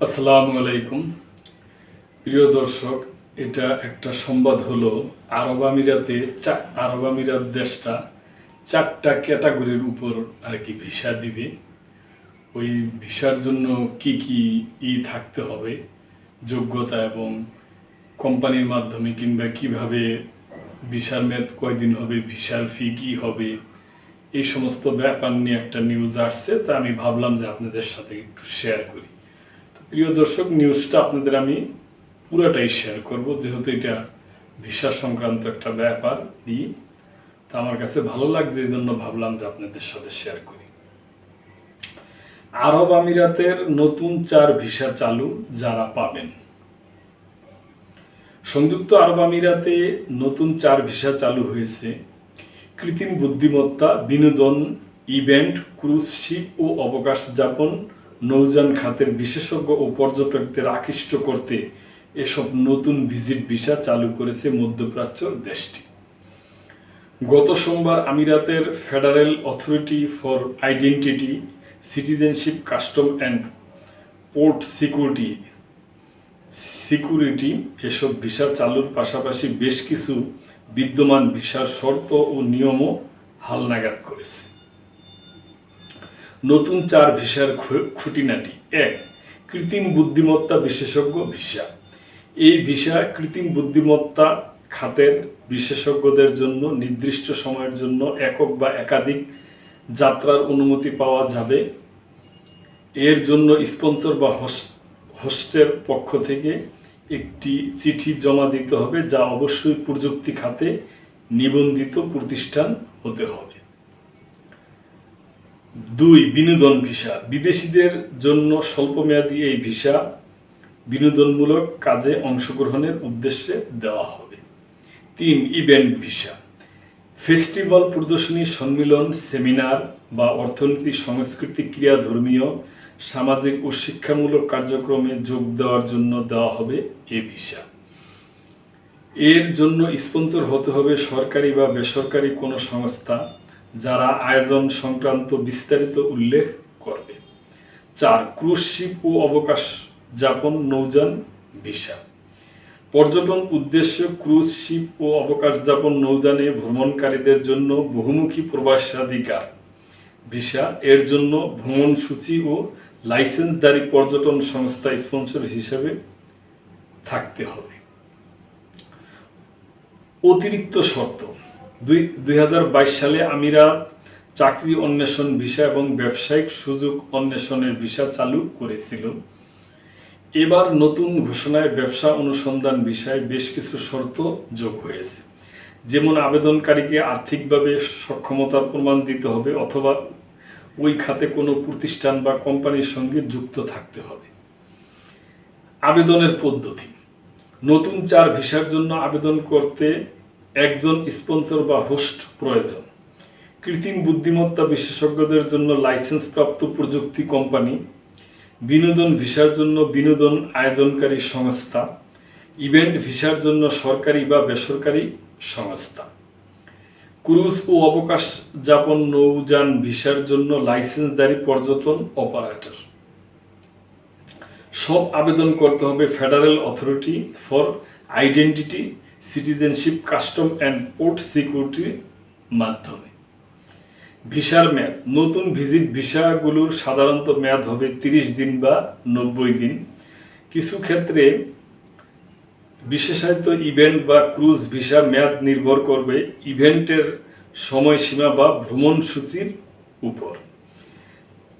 আসসালামু আলাইকুম। প্রিয় দর্শক, এটা একটা সংবাদ হলো আরব আমিরাতে, চা- আরব আমিরাত দেশটা চারটা ক্যাটাগরির উপর আর কি ভিসা দিবে। ওই ভিসার জন্য কি কি ই থাকতে হবে, যোগ্যতা এবং কোম্পানির মাধ্যমে কিংবা কীভাবে ভিসার মেয়াদ কয়দিন হবে, ভিসার ফি কি হবে, এই সমস্ত ব্যাপার নিয়ে একটা নিউজ আসছে, তা আমি ভাবলাম যে আপনাদের সাথে একটু শেয়ার করি। প্রিয় দর্শক নিউজটা আপনাদের আমি পুরোটাই শেয়ার করব। যেহেতু এটা ভিসা সংক্রান্ত একটা ব্যাপার দিই তা আমার কাছে ভালো লাগছে, এই জন্য ভাবলাম যে আপনাদের সাথে শেয়ার করি। আরব আমিরাতের নতুন চার ভিসা চালু, যারা পাবেন। সংযুক্ত আরব আমিরাতে নতুন চার ভিসা চালু হয়েছে। কৃত্রিম বুদ্ধিমত্তা, বিনোদন ইভেন্ট ক্রুজ শিপ ও অবকাশ যাপন নৌযান খাতের বিশেষজ্ঞ ও পর্যটকদের আকৃষ্ট করতে এসব নতুন ভিজিট ভিসা চালু করেছে মধ্যপ্রাচ্য দেশটি। গত সোমবার আমিরাতের federal authority for identity, citizenship, custom and port security security এসব ভিসা চালুর পাশাপাশি বেশ কিছু বিদ্যমান ভিসার শর্ত ও নিয়মও হালনাগাদ করেছে। নতুন চার ভিসার খুঁটিনাটি। এক, কৃত্রিম বুদ্ধিমত্তা বিশেষজ্ঞ ভিসা। এই ভিসা কৃত্রিম বুদ্ধিমত্তা খাতের বিশেষজ্ঞদের জন্য নির্দিষ্ট সময়ের জন্য একক বা একাধিক যাত্রার অনুমতি পাওয়া যাবে। এর জন্য স্পন্সর বা হোস- হোস্টের পক্ষ থেকে একটি চিঠি জমা দিতে হবে, যা অবশ্যই প্রযুক্তি খাতে নিবন্ধিত প্রতিষ্ঠান হতে হবে। দুই, বিনোদন ভিসা। বিদেশিদের জন্য স্বল্পমেয়াদী এই ভিসা বিনোদনমূলক কাজে অংশগ্রহণের উদ্দেশ্যে দেওয়া হবে। তিন, ইভেন্ট ভিসা। ফেস্টিভ্যাল প্রদর্শনী, সম্মিলন, সেমিনার বা অর্থনীতি, সংস্কৃতি ক্রিয়া ধর্মীয়, সামাজিক ও শিক্ষামূলক কার্যক্রমে যোগ দেওয়ার জন্য দেওয়া হবে এ ভিসা। এর জন্য স্পন্সর হতে হবে সরকারি বা বেসরকারি কোনো সংস্থা। যারা আয়োজন সংক্রান্ত বিস্তারিত উল্লেখ করবে। চার ক্রুজ শিপ ও অবকাশ যাপন নৌযান ভিসা। পর্যটন উদ্দেশ্যে ক্রুজ শিপ ও অবকাশ যাপন নৌযানে ভ্রমণকারীদের জন্য বহুমুখী প্রবাসাধিকার ভিসা। এর জন্য ভ্রমণ সূচি ও লাইসেন্সদারি পর্যটন সংস্থা স্পন্সর হিসেবে থাকতে হবে। অতিরিক্ত শর্ত দুই দুই সালে আমিরা চাকরি অন্বেষণ ভিসা এবং ব্যবসায়িক সুযোগ অন্বেষণের ভিসা চালু করেছিল। এবার নতুন ঘোষণায় ব্যবসা অনুসন্ধান বিষয়ে বেশ কিছু শর্ত যোগ হয়েছে। যেমন আবেদনকারীকে আর্থিকভাবে সক্ষমতার প্রমাণ দিতে হবে অথবা ওই খাতে কোনো প্রতিষ্ঠান বা কোম্পানির সঙ্গে যুক্ত থাকতে হবে। আবেদনের পদ্ধতি। নতুন চার ভিসার জন্য আবেদন করতে একজন স্পন্সর বা হোস্ট প্রয়োজন। কৃত্রিম বুদ্ধিমত্তা বিশেষজ্ঞদের জন্য লাইসেন্সপ্রাপ্ত প্রযুক্তি কোম্পানি, বিনোদন ভিসার জন্য বিনোদন আয়োজনকারী সংস্থা, ইভেন্ট ভিসার জন্য সরকারি বা বেসরকারি সংস্থা। ক্রুজ ও অবকাশ যাপন নৌযান ভিসার জন্য লাইসেন্সদারি পর্যটন অপারেটর। সব আবেদন করতে হবে federal authority for identity citizenship custom and port সিকিউরিটির মাধ্যমে। ভিসার মেয়াদ। নতুন ভিজিট ভিসাগুলোর সাধারণত মেয়াদ হবে তিরিশ দিন বা নব্বই দিন। কিছু ক্ষেত্রে বিশেষায়িত ইভেন্ট বা ক্রুজ ভিসা মেয়াদ নির্ভর করবে ইভেন্টের সময়সীমা বা ভ্রমণসূচির উপর।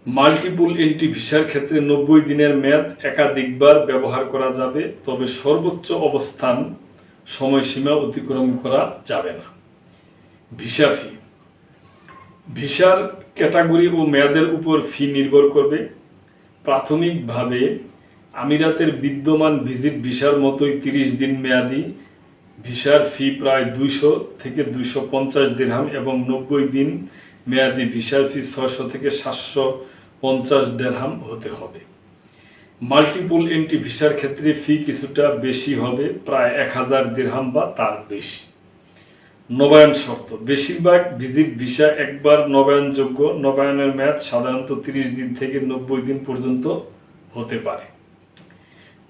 মাল্টিপুল এন্ট্রি ভিসার ক্ষেত্রে নব্বই দিনের মেয়াদ একাধিকবার ব্যবহার করা যাবে, তবে সর্বোচ্চ অবস্থান সময়সীমা অতিক্রম করা যাবে না। ভিসা ফি ভিসার ক্যাটাগরি ও মেয়াদের উপর ফি নির্ভর করবে। প্রাথমিকভাবে আমিরাতের বিদ্যমান ভিজিট ভিসার মতোই তিরিশ দিন মেয়াদি। ভিসার ফি প্রায় দুইশো থেকে দুইশো পঞ্চাশ দিরহাম এবং নব্বই দিন মেয়াদি। ভিসার ফি ছশো থেকে সাতশো পঞ্চাশ দেড়হাম হতে হবে। মাল্টিপল এন্ট্রি ভিসার ক্ষেত্রে ফি কিছুটা বেশি হবে, প্রায় এক হাজার দেড়হাম বা তার বেশি। নবায়ন শর্ত, বেশিরভাগ ভিজিট ভিসা একবার নবায়নযোগ্য, নবায়নের মেয়াদ সাধারণত তিরিশ দিন থেকে নব্বই দিন পর্যন্ত হতে পারে।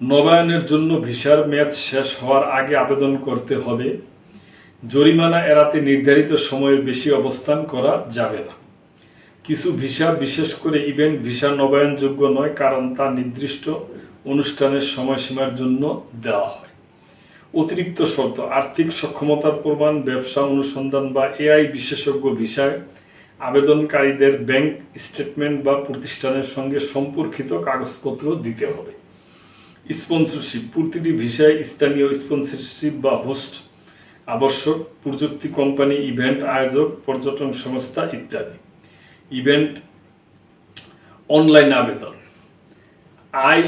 নবায়নের জন্য ভিসার মেয়াদ শেষ হওয়ার আগে আবেদন করতে হবে। জরিমানা এড়াতে নির্ধারিত সময়ের বেশি অবস্থান করা যাবে না। কিছু ভিসা, বিশেষ করে ইভেন্ট ভিসা নবায়নযোগ্য নয়, কারণ তা নির্দিষ্ট অনুষ্ঠানের সময়সীমার জন্য দেওয়া হয়। অতিরিক্ত শর্ত, আর্থিক সক্ষমতার প্রমাণ, ব্যবসা অনুসন্ধান বা এআই বিশেষজ্ঞ ভিসায় আবেদনকারীদের ব্যাংক স্টেটমেন্ট বা প্রতিষ্ঠানের সঙ্গে সম্পর্কিত কাগজপত্র দিতে হবে। স্পন্সরশিপ, প্রতিটি ভিসায় স্থানীয় স্পন্সরশিপ বা হোস্ট, আবশ্যক, প্রযুক্তি কোম্পানি, ইভেন্ট আয়োজক, পর্যটন সংস্থা ইত্যাদি। ইভেন্ট অনলাইন আবেদন। আই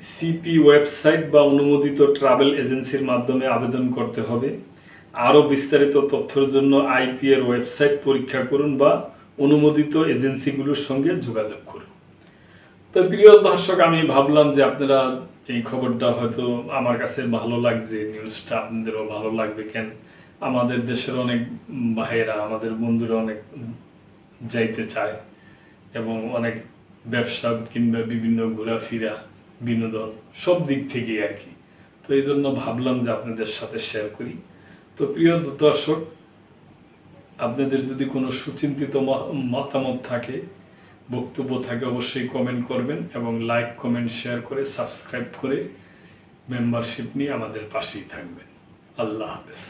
আইসিপি ওয়েবসাইট বা অনুমোদিত ট্রাভেল এজেন্সির মাধ্যমে আবেদন করতে হবে। আরও বিস্তারিত তথ্যের জন্য আইপি এর ওয়েবসাইট পরীক্ষা করুন বা অনুমোদিত এজেন্সিগুলোর সঙ্গে যোগাযোগ করুন। তো প্রিয় দর্শক, আমি ভাবলাম যে আপনারা এই খবরটা হয়তো আমার কাছে ভালো লাগছে, নিউজটা আপনাদেরও ভালো লাগবে কেন? আমাদের দেশের অনেক ভাইয়েরা, আমাদের বন্ধুরা অনেক যাইতে চায় এবং অনেক ব্যবসা কিংবা বিভিন্ন ঘোরাফেরা, বিনোদন সব দিক থেকেই আর কি। তো এই জন্য ভাবলাম যে আপনাদের সাথে শেয়ার করি। তো প্রিয় দর্শক, আপনাদের যদি কোনো সুচিন্তিত মতামত থাকে, বক্তব্য থাকে, অবশ্যই কমেন্ট করবেন এবং লাইক কমেন্ট শেয়ার করে সাবস্ক্রাইব করে মেম্বারশিপ নিয়ে আমাদের পাশেই থাকবেন। আল্লাহ হাফেজ।